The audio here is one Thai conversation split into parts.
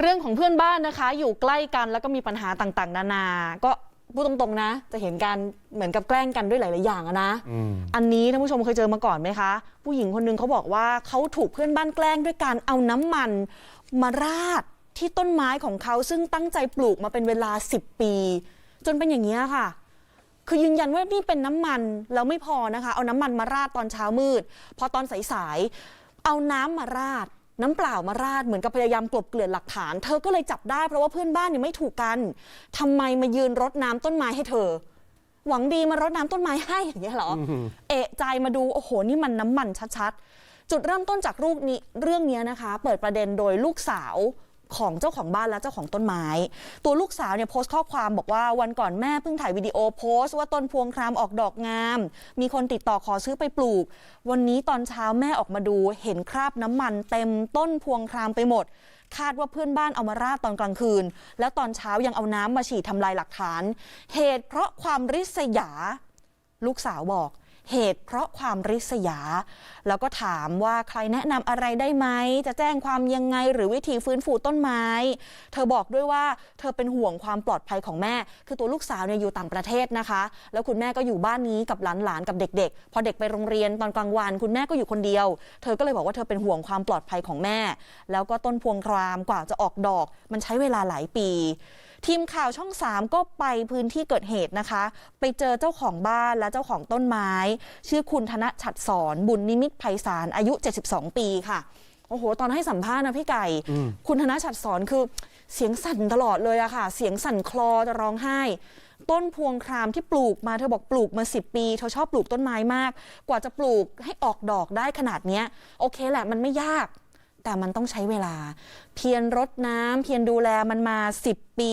เรื่องของเพื่อนบ้านนะคะ อยู่ใกล้กันแล้วก็มีปัญหาต่าง ๆ นานา ก็พูดตรงๆนะ จะเห็นการเหมือนกับแกล้งกันด้วยหลาย ๆ อย่างอะนะอืมอันนี้ท่านผู้ชมเคยเจอมาก่อนไหมคะ ผู้หญิงคนหนึงเขาบอกว่าเขาถูกเพื่อนบ้านแกล้งด้วยการเอาน้ำมันมาราดที่ต้นไม้ของเขาซึ่งตั้งใจปลูกมาเป็นเวลา 10 ปี จนเป็นอย่างนี้ยค่ะ คือยืนยันว่านี่เป็นน้ำมันแล้วไม่พอนะคะ เอาน้ำมันมาราดตอนเช้ามืด พอตอนสายๆเอาน้ำมาราด น้ำเปล่ามาราดเหมือนกับพยายามกลบเกลื่อนหลักฐาน เธอก็เลยจับได้เพราะว่าเพื่อนบ้านเนี่ยไม่ถูกกันทำไมมายืนรดน้ำต้นไม้ให้เธอ หวังดีมารดน้ำต้นไม้ให้อย่างเงี้ยเหรอ เอะใจมาดูโอ้โหนี่มันน้ำมันชัดๆจุดเริ่มต้นจากรูปนี้เรื่องนี้นะคะ เปิดประเด็นโดยลูกสาว ของเจ้าของบ้านและเจ้าของต้นไม้ ตัวลูกสาวเนี่ยโพสต์ข้อความบอกว่าวันก่อนแม่เพิ่งถ่ายวิดีโอโพสต์ว่าต้นพวงครามออกดอกงาม มีคนติดต่อขอซื้อไปปลูก วันนี้ตอนเช้าแม่ออกมาดูเห็นคราบน้ำมันเต็มต้นพวงครามไปหมดคาดว่าเพื่อนบ้านเอามาราดตอนกลางคืน แล้วตอนเช้ายังเอาน้ำมาฉีดทำลายหลักฐาน เหตุเพราะความริษยา ลูกสาวบอก เหตุเพราะความริษยา แล้วก็ถามว่าใครแนะนำอะไรได้ไหม จะแจ้งความยังไงหรือวิธีฟื้นฟูต้นไม้ เธอบอกด้วยว่าเธอเป็นห่วงความปลอดภัยของแม่ คือตัวลูกสาวเนี่ยอยู่ต่างประเทศนะคะ แล้วคุณแม่ก็อยู่บ้านนี้กับหลานๆกับเด็ก ๆ พอเด็กไปโรงเรียนตอนกลางวัน คุณแม่ก็อยู่คนเดียว เธอก็เลยบอกว่าเธอเป็นห่วงความปลอดภัยของแม่ แล้วก็ต้นพวงครามกว่าจะออกดอก มันใช้เวลาหลายปี ทีมข่าวช่อง 3 ก็ไปพื้นที่เกิดเหตุนะคะ ไปเจอเจ้าของบ้านและเจ้าของต้นไม้ ชื่อคุณธนชัดสอนบุญนิมิตรไพศาลอายุ 72 ปีค่ะ โอ้โห ตอนให้สัมภาษณ์นะพี่ไก่ คุณธนชัดสอนคือเสียงสั่นตลอดเลยอะค่ะ เสียงสั่นคลอจะร้องไห้ ต้นพวงครามที่ปลูกมาเธอบอกปลูกมา10ปีเธอชอบปลูกต้นไม้มาก กว่าจะปลูกให้ออกดอกได้ขนาดเนี้ย โอเคแหละมันไม่ยาก แต่มันต้องใช้เวลา เพียรรดน้ำเพียรดูแลมันมา 10 ปี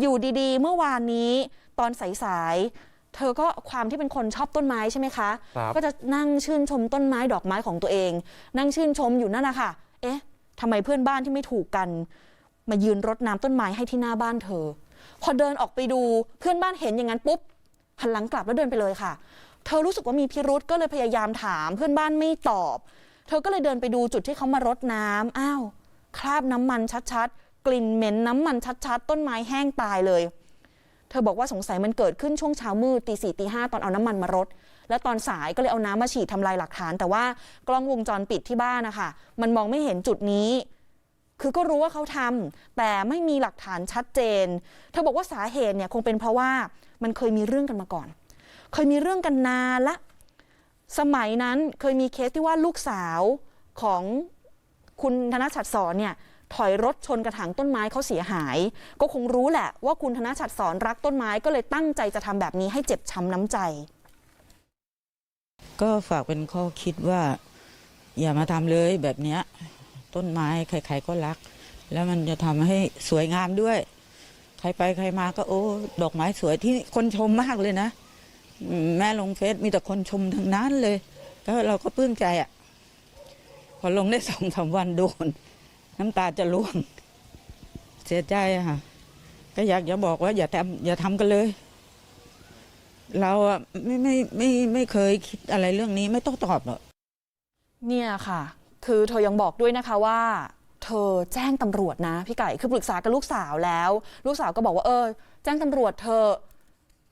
อยู่ดีๆ เมื่อวานนี้ตอนสายๆเธอก็ความที่เป็นคนชอบต้นไม้ใช่ไหมคะครับก็จะนั่งชื่นชมต้นไม้ดอกไม้ของตัวเอง นั่งชื่นชมอยู่นั่นนะคะเอ๊ะทำไมเพื่อนบ้านที่ไม่ถูกกัน มายืนรดน้ำต้นไม้ให้ที่หน้าบ้านเธอ พอเดินออกไปดูเพื่อนบ้านเห็นอย่างนั้นปุ๊บหันหลังกลับแล้วเดินไปเลยค่ะ เธอรู้สึกว่ามีพิรุษก็เลยพยายามถาม เพื่อนบ้านไม่ตอบ เธอก็เลยเดินไปดูจุดที่เขามารดน้ำอ้าวคราบน้ำมันชัดๆ กลิ่นเหม็นน้ำมันชัดๆ ต้นไม้แห้งตายเลย เธอบอกว่าสงสัยมันเกิดขึ้นช่วงเช้ามืดตีสี่ตีห้าตอนเอาน้ำมันมารดแล้วตอนสายก็เลยเอาน้ำมาฉีดทำลายหลักฐาน แต่ว่ากล้องวงจรปิดที่บ้านนะคะมันมองไม่เห็นจุดนี้ คือก็รู้ว่าเขาทำแต่ไม่มีหลักฐานชัดเจน เธอบอกว่าสาเหตุเนี่ยคงเป็นเพราะว่ามันเคยมีเรื่องกันมาก่อน เคยมีเรื่องกันนานละ สมัยนั้นเคยมีเคสที่ว่าลูกสาวของคุณธนชัดสอนเนี่ยถอยรถชนกระถางต้นไม้เขาเสียหาย ก็คงรู้แหละว่าคุณธนชัดสอนรักต้นไม้ก็เลยตั้งใจจะทำแบบนี้ให้เจ็บช้ำน้ำใจ ก็ฝากเป็นข้อคิดว่า อย่ามาทำเลยแบบเนี้ย ต้นไม้ใครๆก็รัก แล้วมันจะทำให้สวยงามด้วย ใครไปใครมาก็โอ้ดอกไม้สวยที่คนชมมากเลยนะ แม่ลงเฟซมีแต่คนชมทั้งนั้นเลยก็เราก็ปลื้มใจอะ่ะ พอลงได้สองสามวันโดน น้ำตาจะร่วง เสียใจอะค่ะ ก็อยากจะบอกว่าอย่าทำอย่าทำกันเลย เราอะไม่ไม่ไม่ไม่เคยคิดอะไรเรื่องนี้ไม่ต้องตอบหรอกเนี่ยค่ะ คือเธอยังบอกด้วยนะคะว่าเธอแจ้งตำรวจนะพี่ไก่คือปรึกษากับลูกสาวแล้ว ลูกสาวก็บอกว่าเออ แจ้งตำรวจเธอ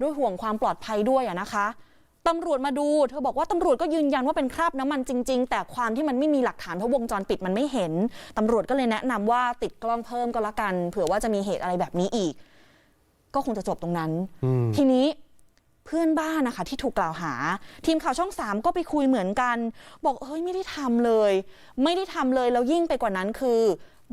ด้วยห่วงความปลอดภัยด้วยอะนะคะตำรวจมาดู เธอบอกว่าตำรวจก็ยืนยันว่าเป็นคราบน้ำมันจริง ๆ แต่ความที่มันไม่มีหลักฐานเพราะวงจรปิดมันไม่เห็นตำรวจก็เลยแนะนำว่าติดกล้องเพิ่มก็แล้วกัน เผื่อว่าจะมีเหตุอะไรแบบนี้อีก ก็คงจะจบตรงนั้นอืมทีนี้เพื่อนบ้านนะคะที่ถูกกล่าวหา ทีมข่าวช่องสามก็ไปคุยเหมือนกัน บอกเฮ้ยไม่ได้ทำเลย ไม่ได้ทำเลยแล้วยิ่งไปกว่านั้นคือ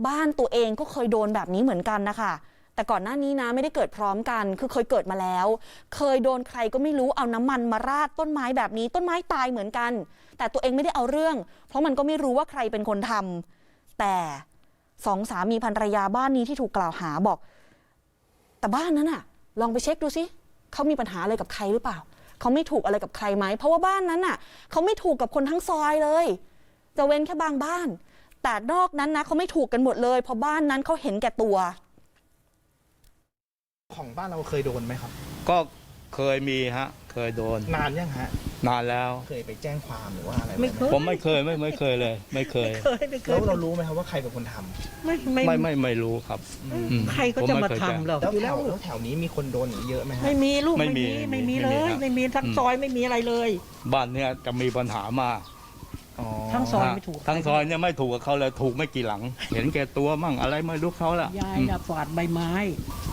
บ้านตัวเองก็เคยโดนแบบนี้เหมือนกันนะคะ แต่ก่อนหน้านี้นะไม่ได้เกิดพร้อมกัน คือเคยเกิดมาแล้ว เคยโดนใครก็ไม่รู้เอาน้ำมันมาราดต้นไม้แบบนี้ ต้นไม้ตายเหมือนกัน แต่ตัวเองไม่ได้เอาเรื่อง เพราะมันก็ไม่รู้ว่าใครเป็นคนทำแต่สองสามีภรรยาบ้านนี้ที่ถูกกล่าวหาบอก แต่บ้านนั้นอะลองไปเช็คดูสิเขามีปัญหาอะไรกับใครหรือเปล่าเขาไม่ถูกอะไรกับใครไหม เพราะว่าบ้านนั้นอะเขาไม่ถูกกับคนทั้งซอยเลย จะเว้นแค่บางบ้าน แต่นอกนั้นนะเขาไม่ถูกกันหมดเลย เพราะบ้านนั้นเขาเห็นแก่ตัว ของบ้านเราเคยโดนไหมครับ ก็เคยมีฮะ เคยโดนนานยังฮะ นานแล้ว เคยไปแจ้งความหรือว่าอะไรไม่หเคย ผมไม่เคยไม่ไม่เคยเลย ไม่เคย เคยไม่เคแล้ยวเรารู้ไหมครับว่าใครเป็นคนทำไม่ไม่ไม่ไม่ไม่รู้ครับ อืมใครก็จะผมมาไเคยแจ้งทำหรอกแล้วอยู่แถแล้ววแล้วแถวนี้มีคนโดนอย่างนี้เยอะไหมฮะไม่มีลูกไม่ไม่มีมีไม่มีไม่เลมียครับ ไม่มีทั้งอืมซอยไม่มีอะไรเลย บ้านเนี้ยจะมีปัญหามากอ๋อทั้ง ซอยไม่ถูก ทั้งซอยเนี่ยไม่ถูกกับเขาเลยถูกไม่กี่หลัง เห็นแก่ตัวมั่งอะไรไม่รู้เขาละยายอืมน่ะฝาดใบไม้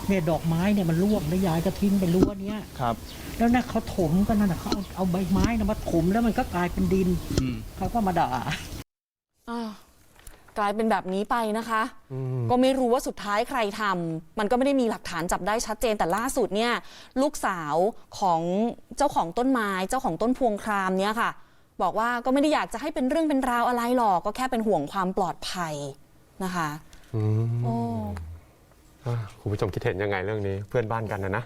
เนี่ยดอกไม้เนี่ยมันร่วงแล้วยายก็ทิ้งไปรั้วเนี้ยครับ แล้วน่ะเขาถมกันนั่นน่ะเขาเอาเอาใบไม้นะมาถมแล้วมันก็กลายเป็นดินอืม เขาก็มาด่า อ้าวกลายเป็นแบบนี้ไปนะคะ ก็ไม่รู้ว่าสุดท้ายใครทำมันก็ไม่ได้มีหลักฐานจับได้ชัดเจนแต่ล่าสุดเนี่ย ลูกสาวของเจ้าของต้นไม้ เจ้าของต้นพวงครามเนี่ยค่ะ บอกว่าก็ไม่ได้อยากจะให้เป็นเรื่องเป็นราวอะไรหรอก ก็แค่เป็นห่วงความปลอดภัยนะคะอืมโอ้อะ คุณผู้ชมคิดเห็นยังไงเรื่องนี้เพื่อนบ้านกันนะนะ